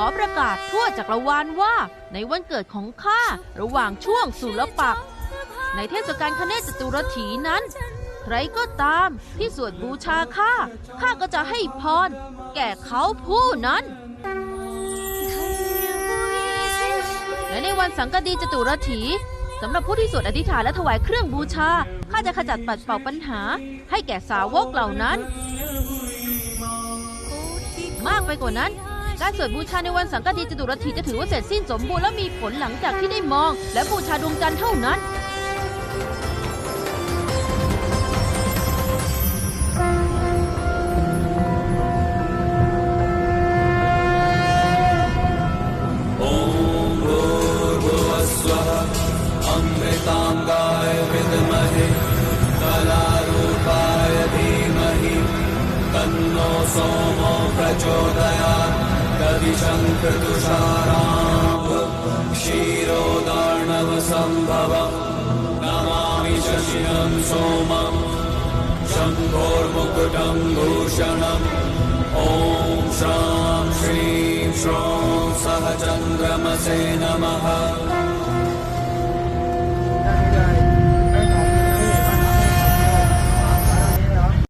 ขอประกาศทั่วจักรวาลว่า ในวันเกิดของข้าระหว่างช่วงสุรปัก ในเทศกาลคเนศจตุรถีนั้น ใครก็ตามที่สวดบูชาข้าข้าก็จะให้พร แก่เขาผู้นั้น และในวันสังกดีจตุรถีสำหรับผู้ที่สวดอธิษฐานและถวายเครื่องบูชาข้าจะขจัดปัดเป่าปัญหา ให้แก่สาวกเหล่านั้น มากไปกว่านั้น การสวดบูชาในวันสังกดีจตุรถีจะถือว่าเสร็จสิ้นสมบูรณ์และมีผลหลังจากที่ได้มอง และบูชาดวงจันทร์เท่านั้น अमृताङ्गाय विद्महे कलारूपाय धीमहि तन्नो सोमो प्रचोदयात् कविशङ्कृतुषाराम् क्षीरोदार्णवसम्भवम् नमामि शशिनं सोमम् शम्भोर्मुकुटं भूषणम् ॐ श्रां श्रीं श्रों सह चन्द्रमसे नमः